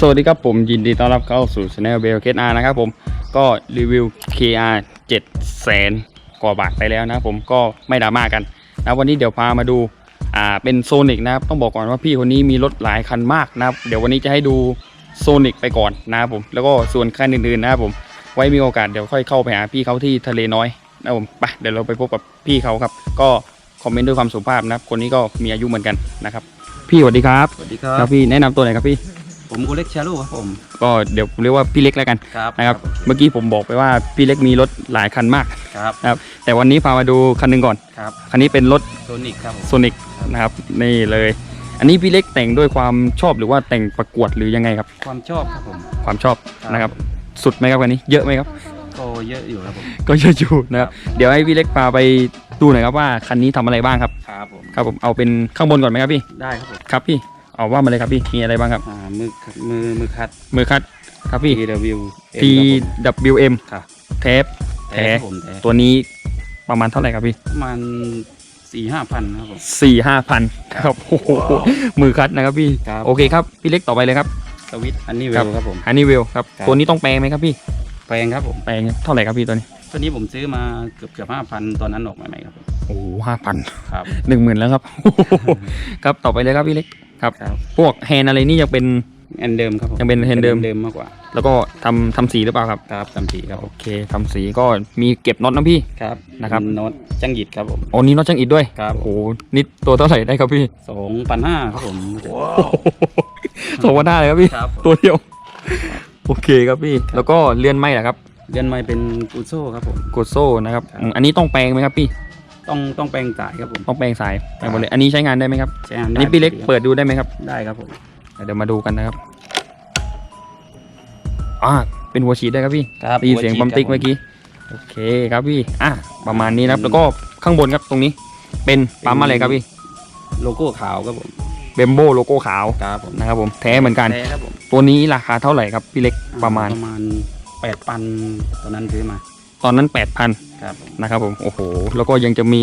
สวัสดีครับผมยินดีต้อนรับเข้าสู่ช anel เบลเคอานะครับผมก็รีวิว KR 7แสนกว่าบาทไปแล้วนะครับผมก็ไม่ดราม่ากันนะวันนี้เดี๋ยวพามาดูอ่าเป็นโซนิกนะครับต้องบอกก่อนว่าพี่คนนี้มีรถหลายคันมากนะครับเดี๋ยววันนี้จะให้ดูโซนิกไปก่อนนะครับผมแล้วก็ส่วนคันอื่นๆนะครับผมไว้มีโอกาสเดี๋ยวค่อยเข้าไปหาพี่เขาที่ทะเลน้อยนะครับผมไปเดี๋ยวเราไปพบกับพี่เขาครับ ก็คอมเมนต์ด้วยความสุภาพนะครับคนนี้ก็มีอายุเหมือนกันนะครับพี่สวัสดีครับสวัสดีครัครับบพี่แนะนำตัวหน่อยครับพี่ ผมโอเล็กชาลูครับผม ก็เดี๋ยวผมเรียกว่าพี่เล็กแล้วกันครับนะครับเมื่อกี้ผมบอกไปว่าพี่เล็กมีรถหลายคันมากครับนะครับแต่วันนี้พามาดูคันหนึ่งก่อนครับคันนี้เป็นรถโซนิกครับผมโซนิกนะครับนี่เลย อันนี้พี่เล็กแต่งด้วยความชอบหรือว่าแต่งประกวดหรือยังไงครับ ความชอบครับผม ความชอบครับ นะครับ สุดไหมครับคันนี้เยอะไหมครับก็เยอะอยู่ครับผม ก็เยอะอยู่นะครับเดี๋ยวให้พี่เล็กพาไปดูหน่อยครับว่าคันนี้ทำอะไรบ้างครับครับผม ครับผมเอาเป็นข้างบนก่อนไหมครับพี่ได้ครับผม ครับพี่ เอาว่ามาเลยครับพี่มีอะไรบ้างครับ อ่ามือมือมือคัด มือคัดครับพี่ TW TWM ครับเทปแท้แท้ครับผมแท้ตัวนี้ประมาณเท่าไหร่ครับพี่ ประมาณสี่ห้าพันครับผมสี่ห้าพันครับโอ้โหมือคัดนะครับพี่ครับโอเคครับ พี่เล็กต่อไปเลยครับสวิตช์อันนี้เวครับลครับผมฮันนี่เวลครับครับ ตัวนี้ต้องแปลงไหมครับพี่แพงครับผมแปลงเท่าไหร่ครับพี่ตัวนี้ ตัวนี้ผมซื้อมาเกือบเกือบห้าพันตอนนั้นออกใหม่ๆครับผมโอ้ห้าพันครับหนึ่งหมื่นแล้วครับ ครับต่อไปเลยครับพี่เล็ก ครับครับ พวกแฮนด์อะไรนี่ยังเป็นอันเดิมครับผมยังเป็น hand เดิมเดิมมากกว่า แล้วก็ทำทำสีหรือเปล่าครับ ครับจำสีครับผโอมเคทำสีก็มีเก็บน็อตนะพี่ ครับนะครับ โน้ตจังหยิดครับผมโอ้นี่น็อตช่างอิดด้วย ครับโอ้โหนี่ตัวเท่าไหร่ได้ครับพี่สองพันห้าครับผม สองพันห้าเลยครับพี่ ครับผม ตัวเดียว โอเคครับพี่ แล้วก็เลื่อนไม้แหละครับเดือนใหม่เป็นกูโซ่ครับผมกดโซ่นะครับครับอืมอันนี้ต้องแปลงไหมครับพี่ ต้องต้องแปลงสายครับผม ต้องแปลงสายแปลงหมดเลยอันนี้ใช้งานได้ไหมครับใช้งานอันได้นี้พี่เล็กครับเปิดดูได้ไหมครับได้ครับผมเดี๋ยวมาดูกันนะครับอ่าเป็นหัวฉีดได้ครับพี่ครับได้ยินเสียงปั๊มติ๊กเมื่อกี้โอเคครับพี่อะประมาณนี้นะครับแล้วก็ข้างบนครับตรงนี้ เป็นปั๊มอะไรครับพี่ โลโก้ขาวครับผมเบมโบโลโก้ขาวครับผมนะครับผมแท้เหมือนกันแท้ครับผมตัวนี้ราคาเท่าไหร่ครับพี่เล็กประมาณประมาณแปดพันตอนนั้นซื้อมา ตอนนั้น8,000ครับผมนะครับผม โอ้โห แล้วก็ยังจะมี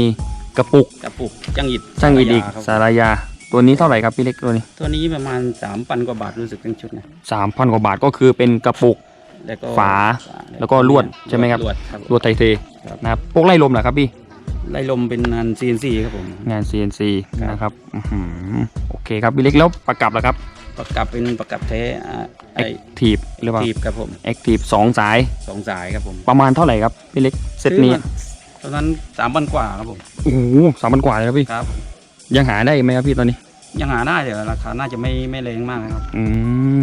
กระปุกกระปุกจังหยิดช่างอีกอีกครับสารายา ตัวนี้เท่าไหร่ครับพี่เล็กตัวนี้ตัวนี้ประมาณสามพันกว่าบาทรู้สึกทั้งชุดนะ3,000กว่าบาทก็คือเป็นกระปุก แล้วก็ฝาแล้วก็ลวดใช่ไหมครับ ลวดครับ ตัวไทเทครับ นะครับพวกไล่ลมเหรอครับพี่ ไล่ลมเป็นงาน CNC ครับผม งาน CNC ครับ นะครับอื้อหือโอเคครับพี่เล็กแล้วประกับล่ะครับ ประกับเป็นประกับแท้อ่าไอ Active หรือเปล่าทีบครับผม Active สองสายสองสายครับผมประมาณเท่าไหร่ครับพี่เล็กเซตนี้ซื้อมาตอนนั้นสามพันกว่าครับผมโอ้โหสามพันกว่าเลยครับพี่ครับ ยังหาได้ไหมครับพี่ตอนนี้ ยังหาได้แต่ราคาน่าจะไม่ไม่แรงมากนะครับ อืม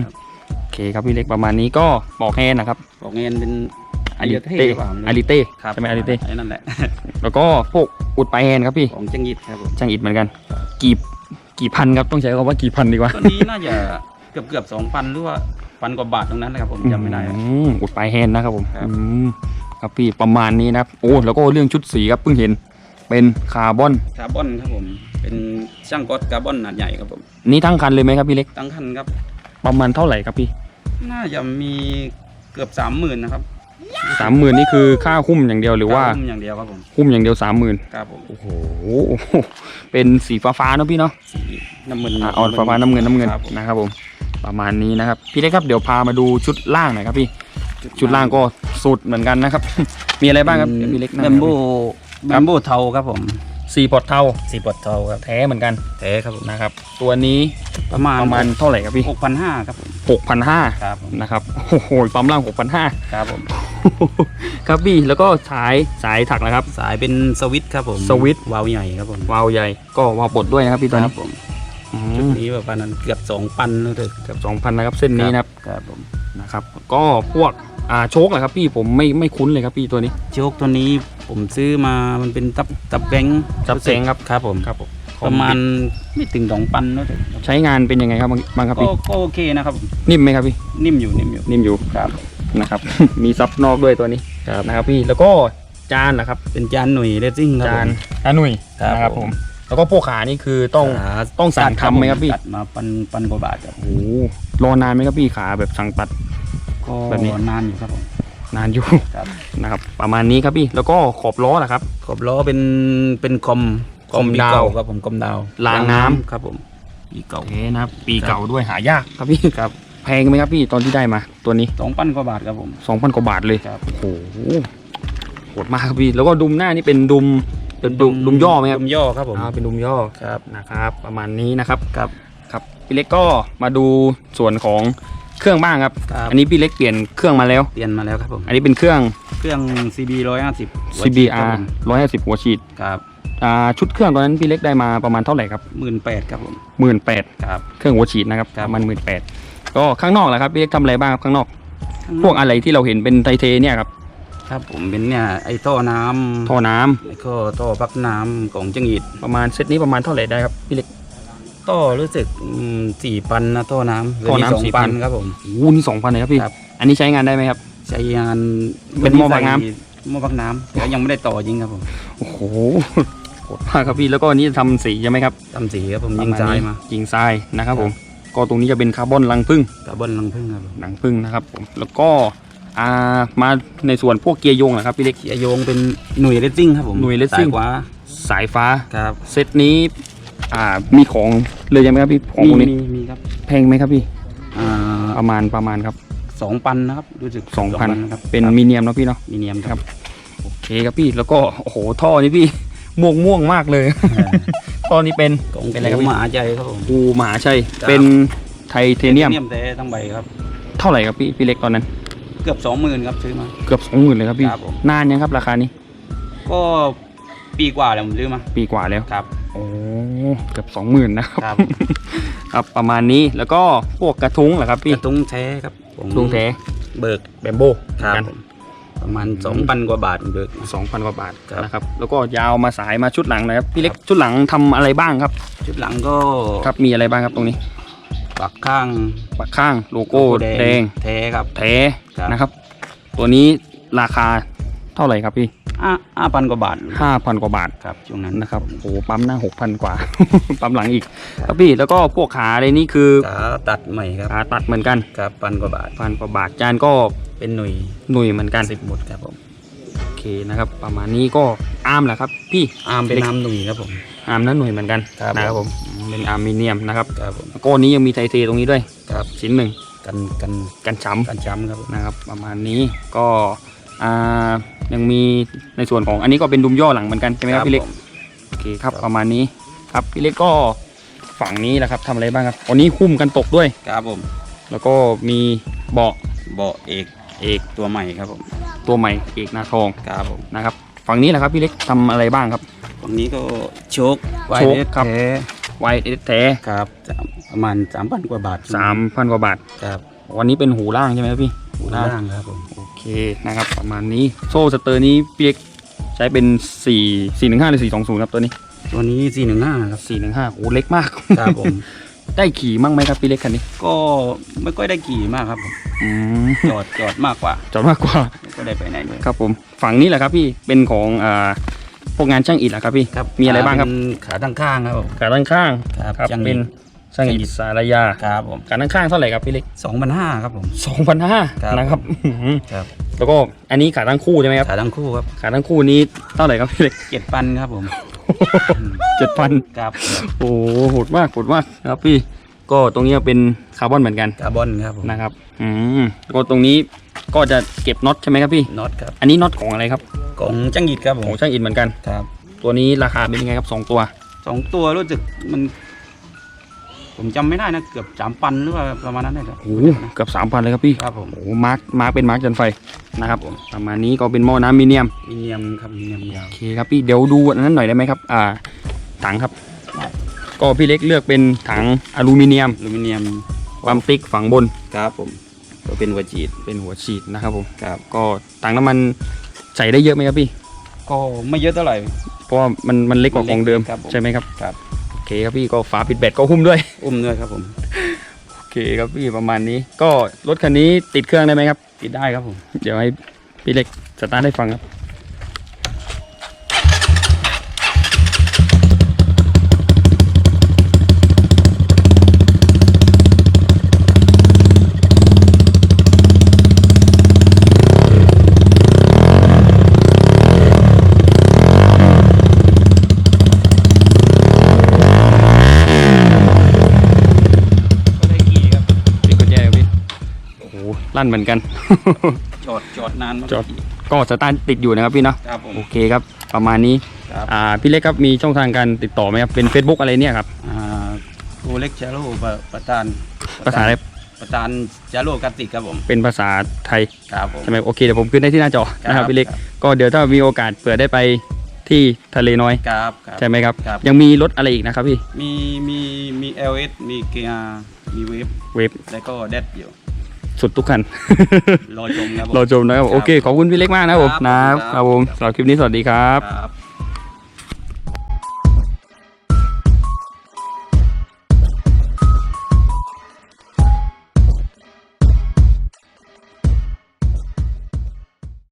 โอเคครับพี่เล็กประมาณนี้ก็บอกแฮนนะครับบอกเงินเป็นอาริเท่เต้หรือเปล่าอาริเต้ครับใช่ไหมอาริเต้ไอ้นั่นแหละ แล้วก็พวกอุดปลายแฮนครับพี่ของจังหยิดครับผม ช่างอิดเหมือนกัน กี่ กี่พันครับต้องใช้คำว่ากี่พันดีกว่า ตัวนี้น่าจะเกือบเกือบสองพันหรือว่าพันกว่าบาทตรงนั้นนะครับผมจำไม่ได้ครับอืมอุดปลายแฮนนะครับผมครับ อืมครับพี่ประมาณนี้นะครับ โอ้แล้วก็เรื่องชุดสีครับเพิ่งเห็นเป็นคาร์บอน คาร์บอนครับผมเป็นช่างก๊อตคาร์บอนหนาใหญ่ครับผมนี่ทั้งคันเลยไหมครับพี่เล็กตั้งคันครับ ประมาณเท่าไหร่ครับพี่ น่าจะมีเกือบสามหมื่นนะครับ สามหมื่นนี่คือค่าหุ้มอย่างเดียวหรือว่าค่หุ้มอย่างเดียวครับผมหุ้มอย่างเดียวสามหมื่นครับผมโอ้โหเป็นสีฟ้าฟ้าๆเนอะพี่เนาะสีน้ำเงินอะเอาฟ้าฟ้าๆน้ำเงินน้ำเงินครับผมนะครับผมประมาณนี้นะครับ พี่เล็กครับเดี๋ยวพามาดูชุดล่างหน่อยครับพี่ชุดล่างก็สุดเหมือนกันนะครับ มีอะไรบ้างครับเดี๋ยวพี่เล็กแบมโบแบมโบเทาครับผมสี่พอร์ตเทาสีปอดเทาครับแท้เหมือนกันแท้ครับผมนะครับ ตัวนี้ประมาณประมาณเท่าไหร่ครับพี่หกพันห้าครับ ผมหกพันห้าครับผมนะครับโอ้โหปั๊มล่างหกพันห้าครับผมครับพี่แล้วก็สายสายถักนะครับ สายเป็นสวิตช์ครับผมสวิตช์ วาล์วใหญ่ครับผมวาล์วใหญ่ก็วาล์วปลดด้วยนะครับพี่ตัวคนี้รับผมอืชุดมนี้ประมาณนั้นเกือบสองพันเลยเกือบสองพันนะครับเส้นนี้นะครับครับผมนะครับ ก็พวกอ่าโชคแหละครับพี่ผมไม่ไม่คุ้นเลยครับพี่ตัวนี้โจ๊กตัวนี้ผมซื้อมามันเป็นตับตับแบงค์ตับแบงค์ครับ ครับผม ครับผม ประมาณไม่ถึงสองปันนะใช้งานเป็นยังไงครับบางบางครับก็พี่ก็โอเคนะครับ นิ่มไหมครับพี่นิ่มอยู่นิ่มอยู่นิ่มอยู่ครับนะครับ มีซับนอกด้วยตัวนี้นะครับพี่แล้วก็จานนะครับ เป็นจานหน่วยเรซิ่งครับจานผม จานหนุ่ยครับนะครับผผมมแล้วก็พวกขานี่คือต้องขาต้องสั่งทำไหมครับพี่ตัดมาปันปันกว่าบาทครับโอ้โหรอนานไหมครับพี่ขาแบบสั่งตัด ก็แบบนี้ นานอยู่ครับผมนานอยู่ ครับ นะครับประมาณนี้ครับพี่แล้วก็ขอบล้อนะครับ ขอบล้อเป็นเป็นคอม คอมปีดาวเก่ครับผมคอมดาวรางน้ำครับผมปีเก่าโอเคนะครับ ปีเก่าด้วยหายากครับพี่ครับแพงไหมครับพี่ตอนที่ได้มา ตัวนี้สองพันกว่าบาทครับผมสองพันกว่าบาทเลยครับ โอ้โหโหดมากครับพี่แล้วก็ดุมหน้านี่เป็นดุมเป็นดุมดุมย่อไหมครับดุมย่อครับผมอ่าเป็นดุมย่อครับนะครับ ประมาณนี้นะครับครับครับพี่เล็กก็มาดูส่วนของเครื่องบ้างครับ ครับ อันนี้พี่เล็กเปลี่ยนเครื่องมาแล้ว เปลี่ยนมาแล้วครับผม อันนี้เป็นเครื่อง เครื่อง CB ร้อยห้าสิบ CBR 150 หัวฉีดครับ อ่าชุดเครื่องตอนนั้นพี่เล็กได้มาประมาณเท่าไหร่ครับหมื่นแปดครับผมหมื่นแปดครับ เครื่องหัวฉีดนะครับครับ ประมาณหมื่นแปดก็ข้างนอกแหละครับพี่เล็กทำอะไรบ้างครับข้างนอก พวกอะไรที่เราเห็นเป็นไทเทเนี่ยครับ4ครับผมเป็นเนี่ยไอ้ท่อน้ำท่อน้ำแล้วก็ท่อพักน้ำของจังหวีดประมาณเซตนี้ประมาณเท่าไหร่ได้ครับพี่เล็ก ท่อรู้สึกสี่พันนะท่อน้ำท่อน้ำสอง4,000พันครับผมโอ้โหนี่สองพันเลยครับพี่ ครับ อันนี้ใช้งานได้ไหมครับ ใช้งานเป็นหม้อพักน้ำใส่หม้อพักน้ำแต่ยังไม่ได้ต่อยิงครับผมโอ้โหโห ดมากครับพี่แล้วก็อันนี้จะทำสีใช่ไหมครับทำสีครับผมยิงทรายมายิงทรายนะครับผมก็ตรงนี้จะเป็นคาร์บอนรังผึ้งกระเบนลังพึ่งครับผมหนังผึ้งนะครับผมแล้วก็อ่ามาในส่วนพวกเกียร์โยงนะครับพี่เล็กเกียร์โยงเป็นหน่วยเรซซิ่งครับผมหน่วย racing สายขวาสายฟ้าครับเซตนี้อ่ามีของเลยยังไหมครับพี่ของมีพวกนี้มีมีครับแพงไหมครับพี่อ่าประมาณประมาณครับสองพันนะครับรู้สึกสองพันครับเป็นครับมีเนียมเนาะพี่เนาะมีเนียมครับโอเคครับพี่แล้วก็โอ้โหท่อนี้พี่ ม่วงม่วงมากเลยท่อนี้เป็นของเป็นอะไรครับหพี่มาใจครับผมปูมหาชัยครับเป็นไทเทเนียมเนียมแต่ทั้งใบครับ เท่าไหร่ครับพี่พี่เล็กตอนนั้น เกือบสองหมื่นครับซื้อมา เกือบสองหมื่นเลยครับพี่ ครับผม นานยังครับราคานี้ ก็ปีกว่าแล้วผมซื้อมา ปีกว่าแล้ว ครับ โอ้เกือบสองหมื่นนะครับ ครับครับประมาณนี้แล้วก็พวกกระทุ้งเหรอครับพี่กระตุ้งแท้ครับผมทุงแท้เบิกแบมโบครับกันผม ประมาณสองพันกว่าบาทเบิกสองพันกว่าบาทครับ นะครับ แล้วก็ยาวมาสายมาชุดหลังนะครับพี่เล็กชุดหลังทำอะไรบ้างครับชุดหลังก็ครับมีอะไรบ้างครับตรงนี้ปักข้างปักข้างโลโก้แดงแท้ครับ แท้ครับ นะครับ ตัวนี้ราคาเท่าไหร่ครับพี่ ห้าห้าพันกว่าบาทห้าพันกว่าบาทครับช่วงนั้นนะครับโอ้โหปั๊มหน้าหกพันกว่า ปั๊มหลังอีก ครับพี่แล้วก็พวกขาอะไรนี่คือขาตัดใหม่ครับขาตัดเหมือนกันครับพันกว่าบาทพันกว่าบาทจานก็เป็นหน่วยหน่วยเหมือนกันสิบหมดครับผมโอเคนะครับ ประมาณนี้ก็อาร์มแหละครับ พี่อาร์มเป็นอาร์มหนุ่ยครับผมอาร์มนั้นหน่วยเหมือนกันครับนะครับผมอืมเป็นอาร์มิเนียมนะครับครับผมแล้วก็นี้ยังมีไทเทตรงนี้ด้วยครับชิ้นหนึ่งกันกันกันช้กันช้ำครับผมำนะครับ ประมาณนี้ก็ อ่ายังมีในส่วนของอันนี้ก็เป็นดุมย่อหลังเหมือนกันใช่ไหมครับพี่เล็กผมโอเคครับประมาณนี้ครับพี่เล็กก็ฝั่งนี้แหละครับทำอะไรบ้างครับวันนี้คุ้มกันตกด้วย ครับผมแล้วก็มีเบาะเบาะเอกเอกตัวใหม่ครับผมตัวใหม่เอกนาทองครับผมนะครับฝั่งนี้แหละครับพี่เล็กทำอะไรบ้างครับ ตรงนี้ก็โชคโชค YS ครับ แท้ไวเอสแท้ครับสามประมาณสามพันกว่าบาทสามพันกว่าบาท ครับวันนี้เป็นหูล่างใช่ไหมครับพี่หู ล่างครับผมโอเคนะครับประมาณนี้โซ่สเตอร์นี้พี่เล็กใช้เป็น 4 4 1 5หรือ4 2 0ครับตัวนี้ ตัวนี้สี่หนึ่งห้าครับ 4 1 5โอ้เล็กมากครับผมได้ขี่มั่งไหมครับพี่เล็กคันนี้ ก็ไม่ค่อยได้ขี่มากครับผมอืมจอดจอดมากกว่าจอดมากกว่าไม่ค่อยได้ไปไหนด้วยครับผมฝั่งนี้แหละครับพี่เป็นของอ่าพวกงานช่างอิฐแหละครับพี่ครับมีอะไรบ้างครับเป็นขาตั้งข้างครับผมขาด้านข้างครับครับช่างอิฐเป็น ช่างอิฐสารยาครับผมขาด้านข้างเท่าไหร่ครับพี่เล็กสองพันห้าครับผม2,500ครับนะครับอื้อหือครับ แล้วก็อันนี้ขาตั้งคู่ใช่ไหมครับขาทั้งคู่ครับขาตั้งคู่นี้เท่าไหร่ครับพี่เล็กเจ็ดพันครับผมเจ็ดพันครับโอ้โหโหดมากโหดมากครับพี่ก็ตรงนี้เป็นคาร์บอนเหมือนกันคาร์บอนครับผมนะครับอืมแล้วก็ตรงนี้ก็จะเก็บน็อตใช่ไหมครับพี่น็อตครับอันนี้น็อตของอะไรครับของจังหยิดครับผขมองช่างอินเหมือนกันครับ ตัวนี้ราคาเป็นยังไงครับสองตัวสองตัวรู้สึกมัน ผมจำไม่ได้นะเกือบสามพันหรือว่าประมาณนั้นเลยครับโอ้โหเกือบสามพันเลยครับพี่ครับผม โอ้โหมาร์กมาร์กเป็นมาร์กจันไฟนะครับผมประมาณนี้ก็เป็นหม้อน้ำมีเนียมมีเนียมครับมีเนียมยาวโอเคครับพี่เดี๋ยวดูอันนั้นหน่อยได้ไหมครับ อ่า ถังครับ ก็พี่เล็กเลือกเป็นถังอลูมิเนียมอลูมิเนียมปั๊มติ๊กฝั่งบนครับผมก็เป็นวัจีดเป็นหัวฉีดนะครับผมครับก็ถังน้ำมันใส่ได้เยอะไหมครับพี่ ก็ไม่เยอะเท่าไหร่ เพราะว่ามันมันเล็กกว่าของเดิมครับผม ใช่ไหมครับ ครับโอ เคครับพี่ก็ฝาปิดแบตก็หุ้มด้วย อุ้มด้วยครับผม โอเคครับพี่ประมาณนี้ ก็รถคันนี้ติดเครื่องได้ไหมครับ ติดได้ครับผม เดี๋ยวให้พี่เล็กสตาร์ทให้ฟังครับ ลั่นเหมือนกัน จอดจอดนานมากจอด ก็สตาร์ทติดอยู่นะครับพี่เนาะครับผม โอเคครับ ประมาณนี้ครับ อ่าพี่เล็กครับมีช่องทางการติดต่อไหมครับเป็น Facebook อะไรเนี่ยครับอ่าครูเล็กจาโร่ประประธานภาษาอะไรประธานจาโร่กติกครับผมเป็นภาษาไทย ครับผม ใช่ไหมโอเคเดี๋ยวผมขึ้นได้ที่หน้าจอนะครับพี่เล็กครับ ก็เดี๋ยวถ้ามีโอกาสเผื่อได้ไปที่ทะเลน้อย ครับครับ ใช่ไหมครับ ครับ ยังมีรถอะไรอีกนะครับพี่มีมีมี LS มี KR มีเวฟเวฟแล้วก็แดดอยู่ สุดทุกคัน รอชมครับผมรอชมนะครับผมโอเค ขอบคุณพี่เล็กมากนะครับผมครับนะครับขอบคุณครับครับผมสำหรับคลิปนี้สวัสดีครับ ครับ